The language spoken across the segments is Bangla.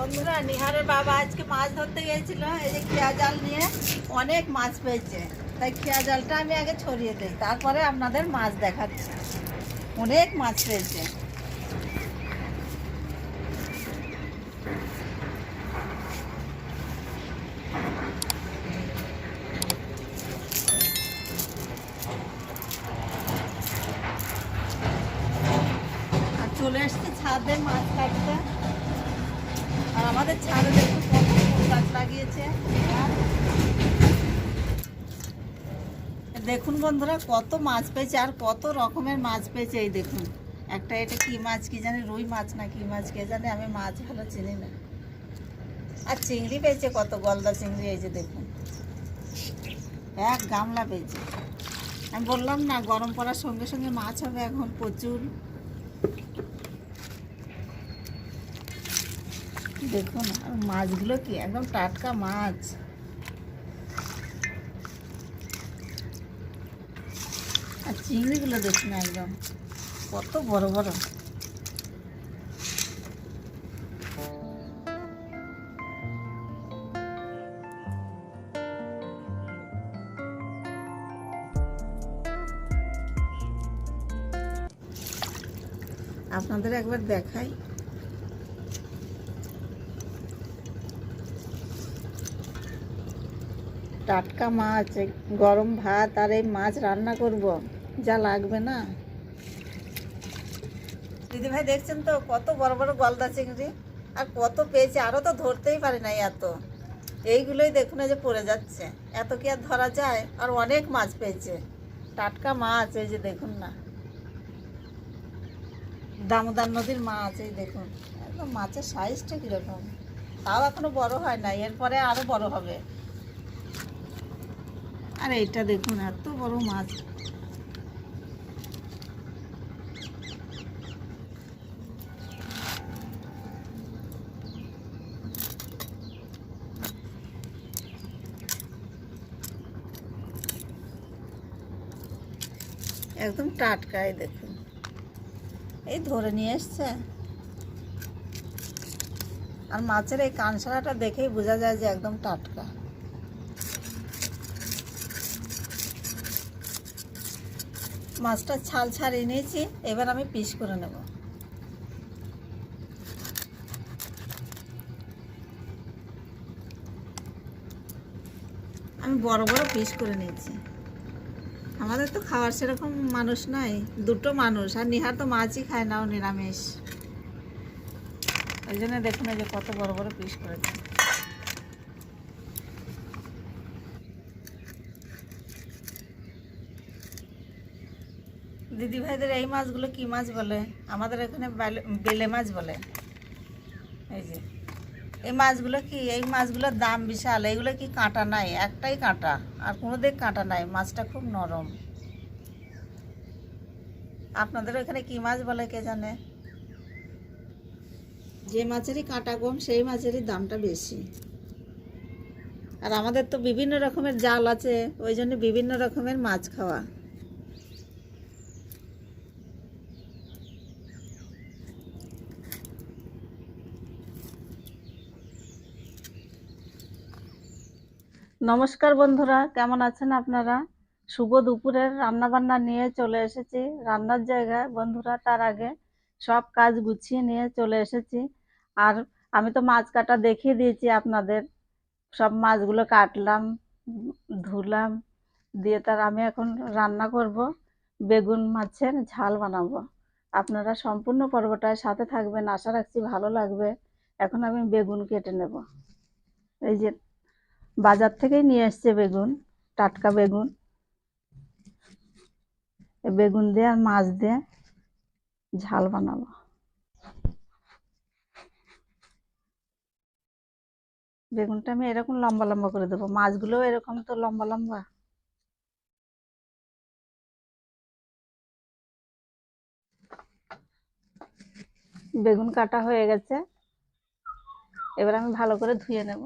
বন্ধুরা, নিহারের বাবা আজকে মাছ ধরতে গিয়েছিল, এই যে খেয়া জাল নিয়ে অনেক মাছ পেয়েছে। তাই খেয়া জালটা আমি আগে ছড়িয়ে দিই, তারপরে আপনাদের মাছ দেখাচ্ছি। অনেক মাছ পেয়েছে। চলে এসছে ছাদে মাছ কাটতে। আমাদের ছাদে দেখুন কত গাছ লাগিয়েছে। দেখুন বন্ধুরা, কত মাছ পেয়েছে আর কত রকমের মাছ পেয়েছে এই দেখুন। একটা এটা কি মাছ কি জানি, রুই মাছ না কি মাছ কে জানে, আমি মাছ ভালো চিনি না। আর চিংড়ি পেয়েছে কত, গলদা চিংড়ি এই যে দেখুন। এক গামলা পেয়েছে। আমি বললাম না, গরম পড়ার সঙ্গে সঙ্গে মাছ হবে এখন প্রচুর। দেখুন, আর মাছগুলো কি একদম টাটকা মাছ। আর চিংড়িগুলো দেখুন একদম, কত বড় বড়। আপনাদের একবার দেখাই। টাটকা মাছ গরম ভাত আর এই মাছ রান্না করব। যা লাগবে না। দিদি ভাই, দেখছেন তো? কত বড় বড় গলদা চিংড়ি আর কত পেয়েছে। আরও তো ধরতেই পারি নাই এত। এইগুলোই দেখুন যে পড়ে যাচ্ছে। এত কি আর ধরা যায়? আর অনেক মাছ পেয়েছে। টাটকা মাছ, এই যে দেখুন না। দামোদর নদীর মাছ, এই দেখুন। একদম মাছের সাইজটা কীরকম। তাও এখনও বড় হয় না এরপরে আরও বড় হবে। আর এটা দেখুন, এত বড় মাছ। একদম টাটকাই দেখুন। এই ধরে নিয়ে এসছে। আর মাছের এই কানসারাটা দেখেই বোঝা যায় যে একদম টাটকা। মাছটা ছাল ছাড়িয়ে নিয়েছি এবার আমি পিস করে নেব। আমি বড় বড় পিস করে নিয়েছি। আমাদের তো খাওয়ার সেরকম মানুষ নাই, দুটো মানুষ, আর নিহার তো মাছই খায় না, ও নিরামিষ। ওই জন্য দেখুন যে কত বড় বড় পিস করেছে। দিদি ভাইদের এই মাছগুলো কি মাছ বলে? আমাদের এখানে বালে- মাছ বলে। এই যে। এই মাছগুলো কি? এই মাছগুলোর দাম বিশাল। এইগুলো কি কাঁটা নাই? একটাই কাঁটা। আর কোনো দিক কাঁটা নাই। মাছটা খুব নরম। আপনাদের এখানে কি মাছ বলে কে জানে? যে মাছেরই কাঁটা কম সেই মাছেরই দামটা বেশি। আর আমাদের তো বিভিন্ন রকমের জাল আছে। ওই জন্য বিভিন্ন রকমের মাছ খাওয়া। নমস্কার বন্ধুরা, কেমন আছেন আপনারা? শুভ দুপুরের রান্না বান্না নিয়ে চলে এসেছি। রান্নার জায়গায় বন্ধুরা, তার আগে সব কাজ গুছিয়ে নিয়ে চলে এসেছি। আর আমি তো মাছ কাটা দেখিয়ে দিয়েছি আপনাদের। সব মাছগুলো কাটলাম, ধুলাম, দিয়ে তার আমি এখন রান্না করব। বেগুন মাছের ঝাল বানাবো। আপনারা সম্পূর্ণ পর্বটার সাথে থাকবেন, আশা রাখছি ভালো লাগবে। এখন আমি বেগুন কেটে নেব। এই যে বাজার থেকেই নিয়ে এসছে বেগুন, টাটকা বেগুন। বেগুন দিয়ে আর মাছ দিয়ে ঝাল বানাবো। বেগুনটা আমি এরকম লম্বা লম্বা করে দেবো। মাছগুলোও এরকম তো লম্বা লম্বা। বেগুন কাটা হয়ে গেছে। এবার আমি ভালো করে ধুয়ে নেব।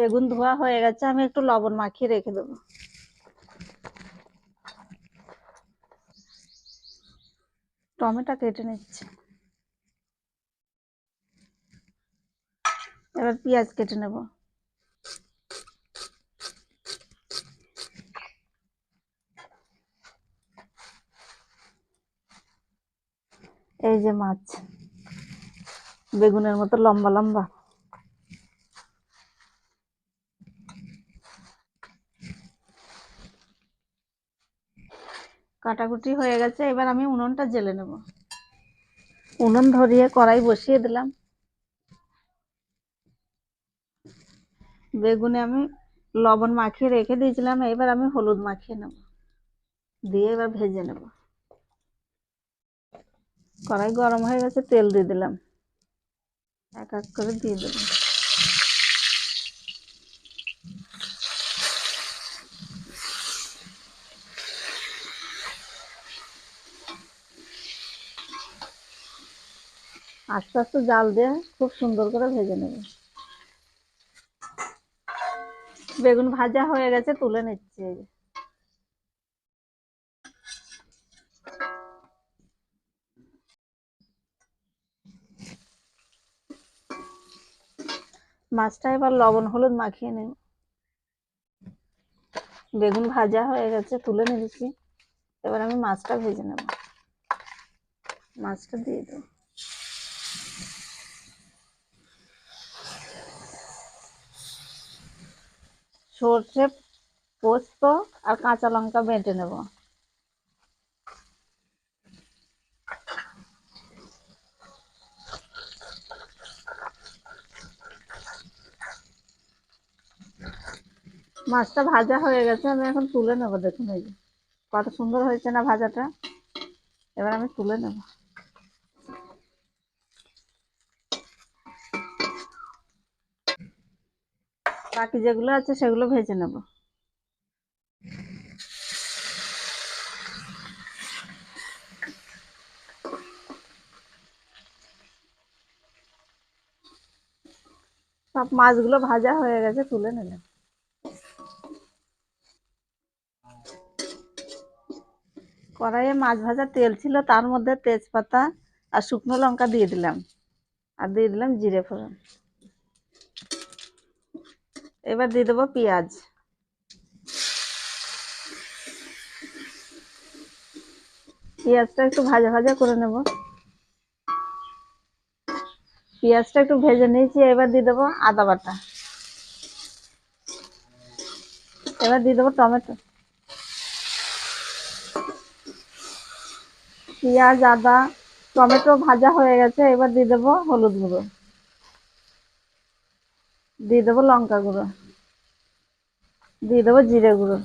বেগুন ধোয়া হয়ে গেছে, আমি একটু লবণ মাখিয়ে রেখে দেবো। টমেটো কেটে নিচ্ছি। এবার পেঁয়াজ কেটে নেব। এই যে মাছ, বেগুনের মতো লম্বা লম্বা। কাটাকুটি হয়ে গেছে, এবার আমি উনুনটা জেলে নেব। উনুন ধরিয়ে কড়াই বসিয়ে দিলাম। বেগুনে আমি লবণ মাখিয়ে রেখে দিয়েছিলাম, এবার আমি হলুদ মাখিয়ে নেব। দিয়ে এবার ভেজে নেব। কড়াই গরম হয়ে গেছে, তেল দিয়ে দিলাম। এক এক করে দিয়ে দেবো। আস্তে আস্তে জাল দিয়ে খুব সুন্দর করে ভেজে নেব। বেগুন ভাজা হয়ে গেছে, তুলে নিচ্ছি। মাছটা এবার লবণ হলুদ মাখিয়ে নেব। বেগুন ভাজা হয়ে গেছে, তুলে নিয়েছি এবার আমি মাছটা ভেজে নেব। মাছটা দিয়ে দেবো। সর্ষে, পোস্ত আর কাঁচা লঙ্কা বেটে নেব। মাছটা ভাজা হয়ে গেছে, আমি এখন তুলে নেব, দেখুন এই কত সুন্দর হয়েছে না ভাজাটা? এবার আমি তুলে নেব। বাকি যেগুলো আছে সেগুলো ভেজে নেব। সব মাছগুলো ভাজা হয়ে গেছে, তুলে নিলাম কড়াইয়ে মাছ ভাজা তেল ছিল, তার মধ্যে তেজপাতা আর শুকনো লঙ্কা দিয়ে দিলাম। আর দিয়ে দিলাম জিরে ফোড়ন। এবার দিয়ে দেবো পেঁয়াজ। পেঁয়াজটা একটু ভাজা ভাজা করে নেব। পেঁয়াজটা একটু ভেজে নিয়েছি, এবার দিয়ে দেবো আদা বাটা। এবার দিয়ে দেবো টমেটো। পেঁয়াজ, আদা, টমেটো ভাজা হয়ে গেছে, এবার দিয়ে দেবো হলুদ গুঁড়ো। দিয়ে দেবো লঙ্কা গুঁড়ো। দিয়ে দেবো জিরে গুঁড়ো।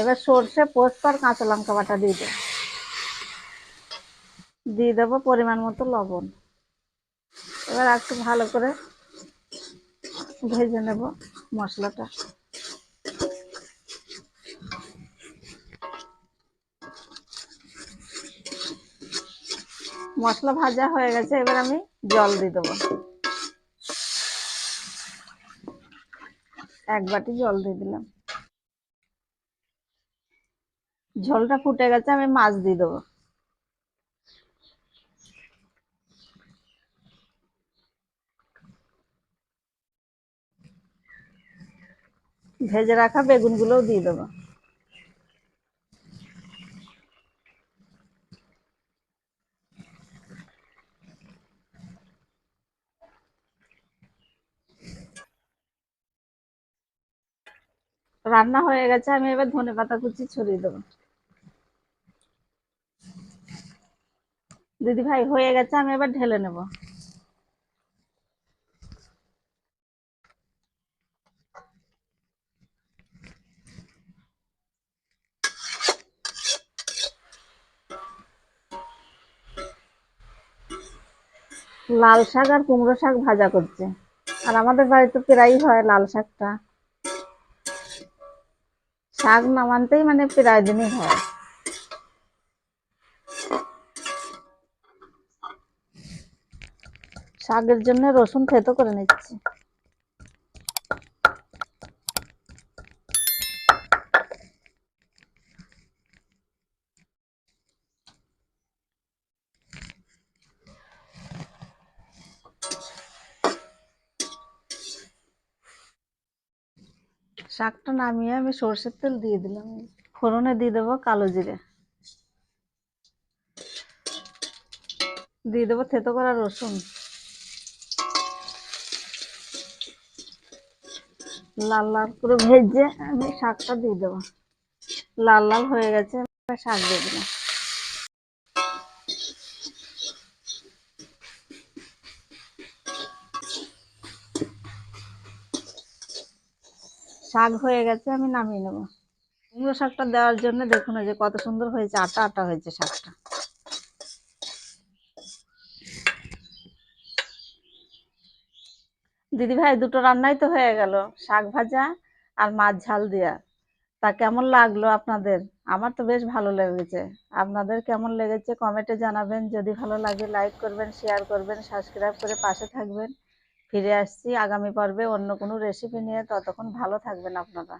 এবার সর্ষে, পোস্ত আর কাঁচা লঙ্কা বাটা দিয়ে দেবো। দিয়ে দেবো পরিমাণ মতো লবণ। এবার একটু ভালো করে ভেজে নেব মশলাটা। মশলা ভাজা হয়ে গেছে, এবার আমি জল দিয়ে দেবো। এক বাটি জল দিয়ে দিলাম। ঝোলটা ফুটে গেছে, আমি মাছ দিয়ে দেবো। ভেজে রাখা বেগুনগুলোও দিয়ে দেবো। রান্না হয়ে গেছে, আমি এবার ধনে পাতা কুচি ছড়িয়ে দেবো। দিদি ভাই হয়ে গেছে, আমি এবার ঢেলে নেব। লাল শাক আর কুমড়ো শাক ভাজা করছে। আর আমাদের বাড়িতে প্রায়ই হয় লাল শাকটা। শাক নামানতেই মানে প্রায় দিনই হয় শাকের জন্য রসুন থেতো করে নিচ্ছি শাকটা নামিয়ে আমি সর্ষের তেল দিয়ে দিলাম। ফোড়নে দিয়ে দেবো কালো জিরে। দিয়ে দেবো থেতো করা রসুন। লাল লাল করে ভেজে আমি শাকটা দিয়ে দেবো। লাল লাল হয়ে গেছে শাক দিয়ে দিলাম। শাক হয়ে গেছে, আমি নামিয়ে নেব। কুমড়ো শাকটা দেওয়ার জন্য দেখুন যে কত সুন্দর হয়েছে, আটা আটা হয়েছে শাকটা। দিদি ভাই, দুটো রান্নাই তো হয়ে গেল, শাক ভাজা আর মাছ ঝাল দেওয়া তা কেমন লাগল আপনাদের? আমার তো বেশ ভালো লেগেছে। আপনাদের কেমন লেগেছে কমেন্টে জানাবেন। যদি ভালো লাগে, লাইক করবেন, শেয়ার করবেন, সাবস্ক্রাইব করে পাশে থাকবেন। ফিরে আসছি। আগামী পর্বে অন্য কোনো রেসিপি নিয়ে ততক্ষণ ভালো থাকবেন আপনারা।